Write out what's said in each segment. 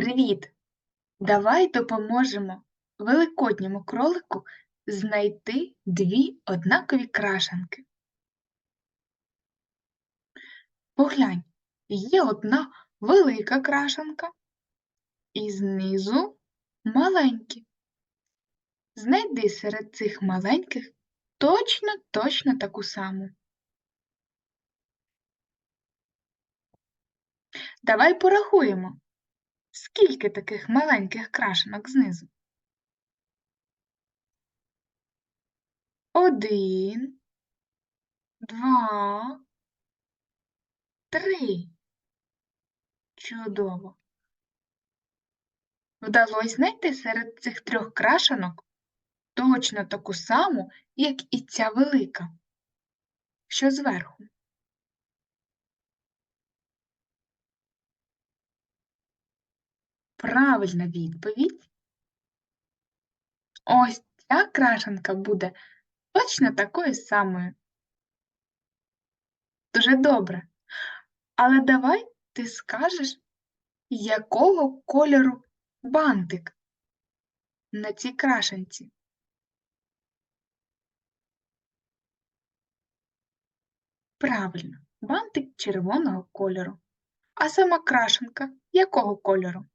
Привіт! Давай допоможемо великодньому кролику знайти дві однакові крашанки. Поглянь, є одна велика крашанка і знизу маленькі. Знайди серед цих маленьких точно-точно таку саму. Давай порахуємо. Скільки таких маленьких крашенок знизу? Один, два, три. Чудово. Вдалося знайти серед цих трьох крашенок точно таку саму, як і ця велика, що зверху. Правильна відповідь. Ось ця крашенка буде точно такою самою. Дуже добре. Але давай ти скажеш, якого кольору бантик на цій крашенці. Правильно, бантик червоного кольору. А сама крашенка якого кольору?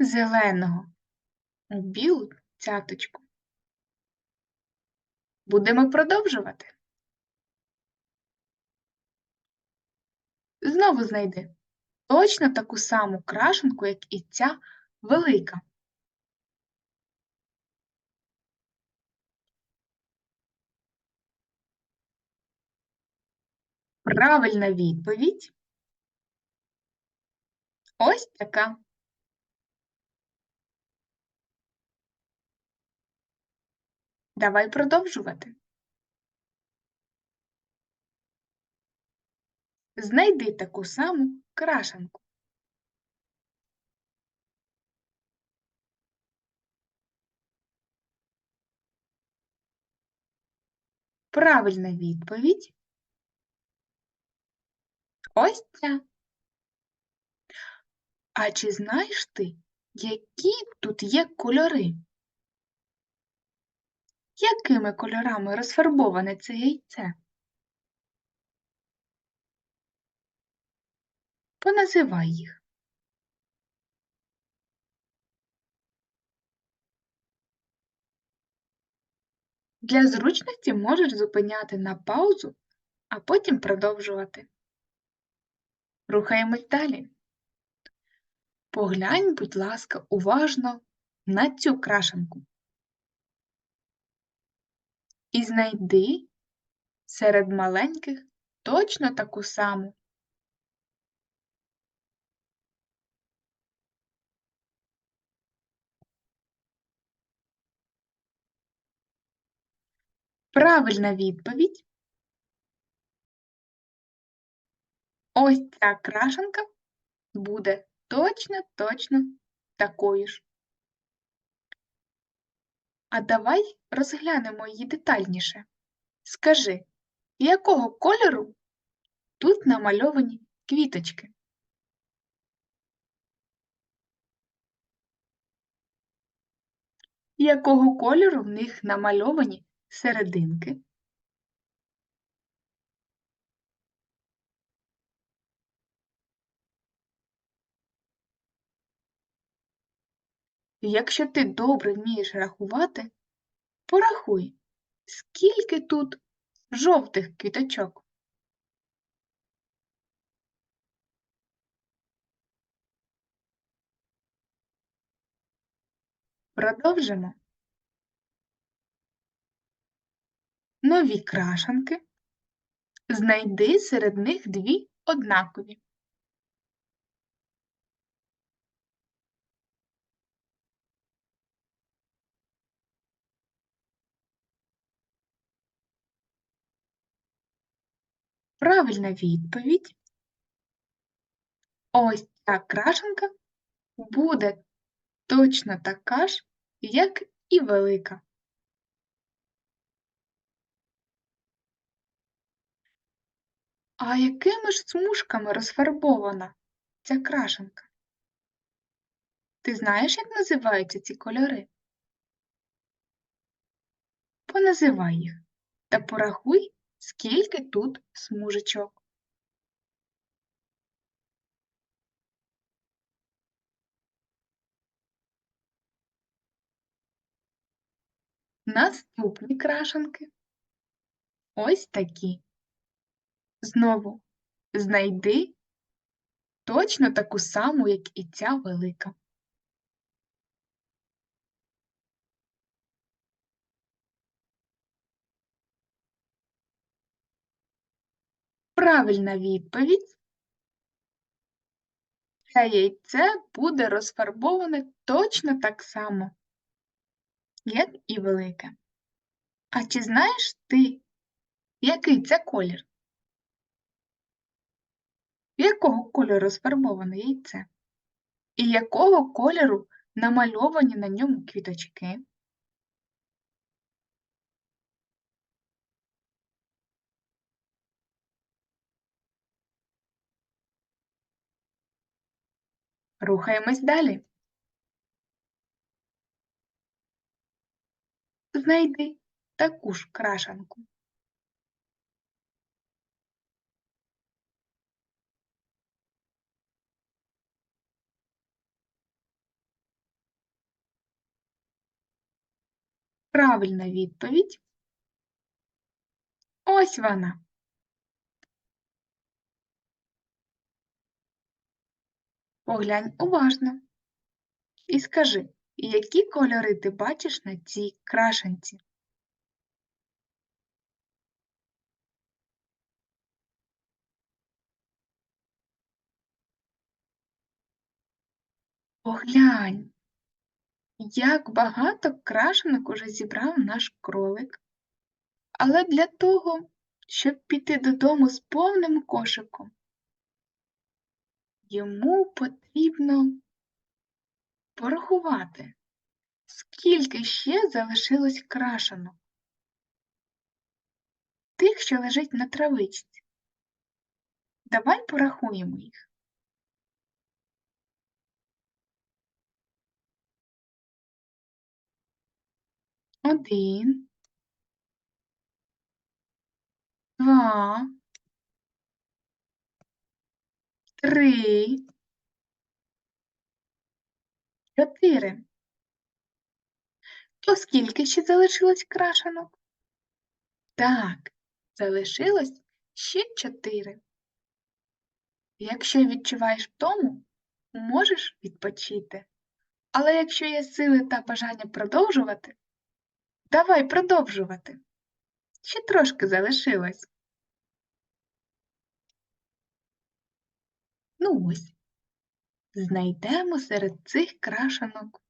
Зеленого білу цяточку. Будемо продовжувати. Знову знайди точно таку саму крашенку, як і ця велика. Правильна відповідь ось така. Давай продовжувати. Знайди таку саму крашенку. Правильна відповідь ось ця. А чи знаєш ти, які тут є кольори? Якими кольорами розфарбоване це яйце? Поназивай їх. Для зручності можеш зупиняти на паузу, а потім продовжувати. Рухаємось далі. Поглянь, будь ласка, уважно на цю крашенку і знайди серед маленьких точно таку саму. Правильна відповідь. Ось ця крашенка буде точно-точно такою ж. А давай розглянемо її детальніше. Скажи, якого кольору тут намальовані квіточки? Якого кольору в них намальовані серединки? Якщо ти добре вмієш рахувати, порахуй, скільки тут жовтих квіточок. Продовжимо. Нові крашанки. Знайди серед них дві однакові. Правильна відповідь. Ось ця крашенка буде точно така ж, як і велика. А якими ж смужками розфарбована ця крашенка? Ти знаєш, як називаються ці кольори? Поназивай їх та порахуй, скільки тут смужечок. Наступні крашенки. Ось такі. Знову знайди точно таку саму, як і ця велика. Правильна відповідь. Це яйце буде розфарбоване точно так само, як і велике. А чи знаєш ти, який це колір? Якого кольору розфарбоване яйце? І якого кольору намальовані на ньому квіточки? Рухаємось далі. Знайди таку ж крашанку. Правильна відповідь. Ось вона. Поглянь уважно і скажи, які кольори ти бачиш на цій крашенці? Поглянь, як багато крашенок уже зібрав наш кролик. Але для того, щоб піти додому з повним кошиком, йому потрібно порахувати, скільки ще залишилось крашенок. Тих, що лежить на травичці. Давай порахуємо їх. Один, два, три, чотири. То скільки ще залишилось крашенок? Так, залишилось ще чотири. Якщо відчуваєш втому, можеш відпочити. Але якщо є сили та бажання продовжувати, давай продовжувати. Ще трошки залишилось. Ну ось, знайдемо серед цих крашанок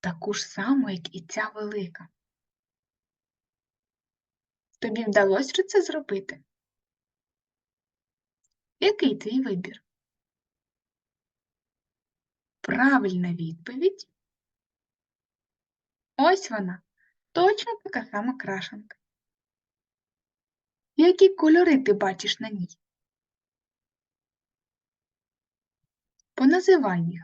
таку ж саму, як і ця велика. Тобі вдалося це зробити? Який твій вибір? Правильна відповідь. Ось вона, точно така сама крашенка. Які кольори ти бачиш на ній? Поназивай їх.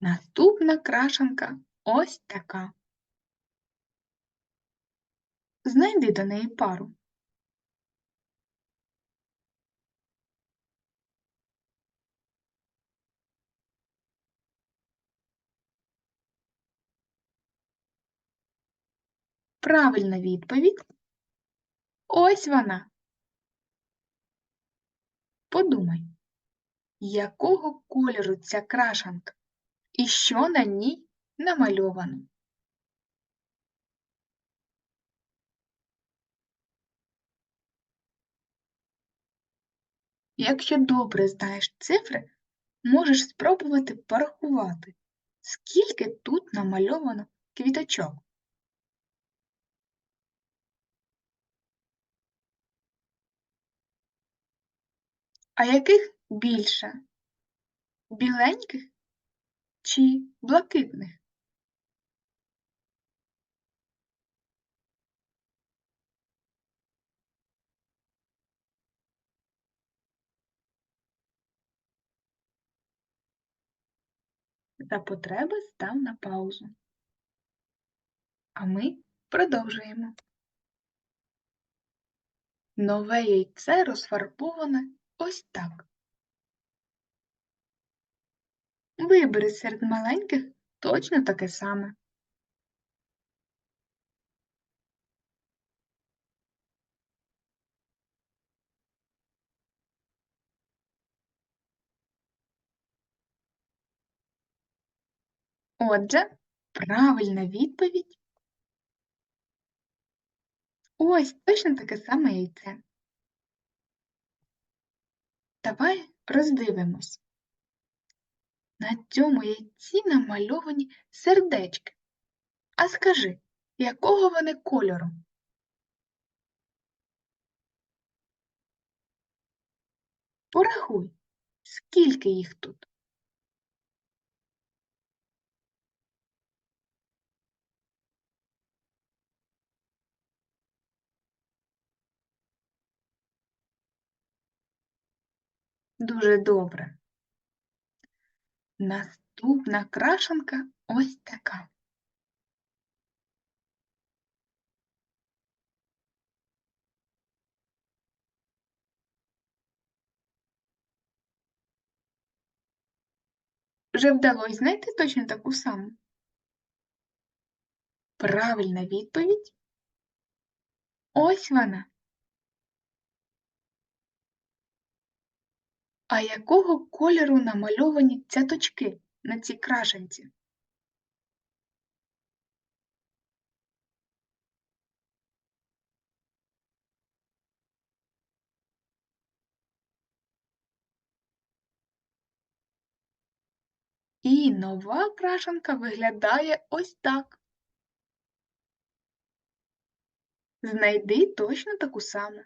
Наступна крашенка ось така. Знайди до неї пару. Правильна відповідь. Ось вона. Подумай, якого кольору ця крашанка і що на ній намальовано? Якщо добре знаєш цифри, можеш спробувати порахувати, скільки тут намальовано квіточок. А яких більше? Біленьких чи блакитних? За потреби став на паузу. А ми продовжуємо. Нове яйце розфарбоване ось так. Вибери серед маленьких точно таке саме. Отже, правильна відповідь ось точно таке саме яйце. Давай роздивимось. На цьому яйці намальовані сердечки. А скажи, якого вони кольору? Порахуй, скільки їх тут? Дуже добре. Наступна крашенка ось така. Вже вдалося знайти точно таку саму? Правильна відповідь. Ось вона. А якого кольору намальовані цяточки на цій крашенці? І нова крашенка виглядає ось так. Знайди точно таку саму.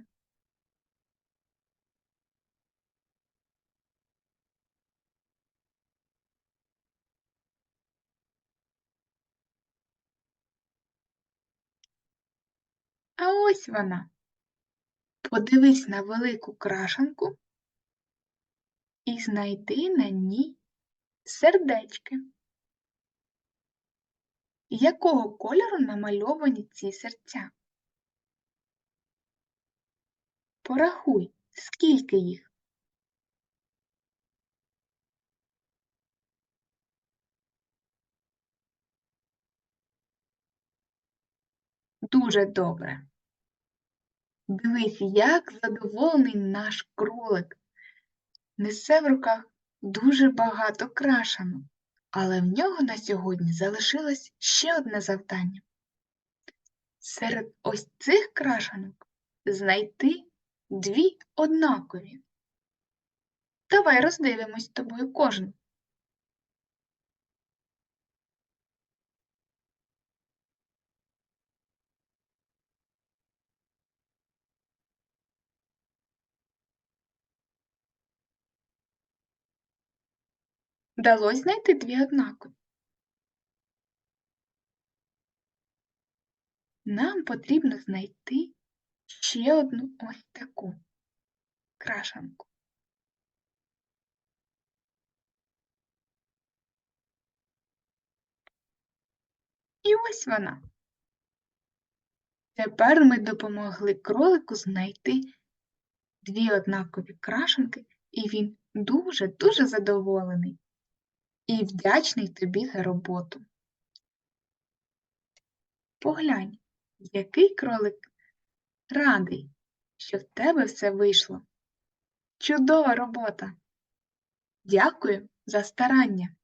А ось вона. Подивись на велику крашенку і знайди на ній сердечки. Якого кольору намальовані ці серця? Порахуй, скільки їх? Дуже добре. Дивись, як задоволений наш кролик. Несе в руках дуже багато крашанок, але в нього на сьогодні залишилось ще одне завдання. Серед ось цих крашанок знайти дві однакові. Давай роздивимось з тобою кожну. Вдалось знайти дві однакові. Нам потрібно знайти ще одну ось таку крашанку. І ось вона. Тепер ми допомогли кролику знайти дві однакові крашенки, і він дуже-дуже задоволений і вдячний тобі за роботу. Поглянь, який кролик радий, що в тебе все вийшло. Чудова робота! Дякую за старання!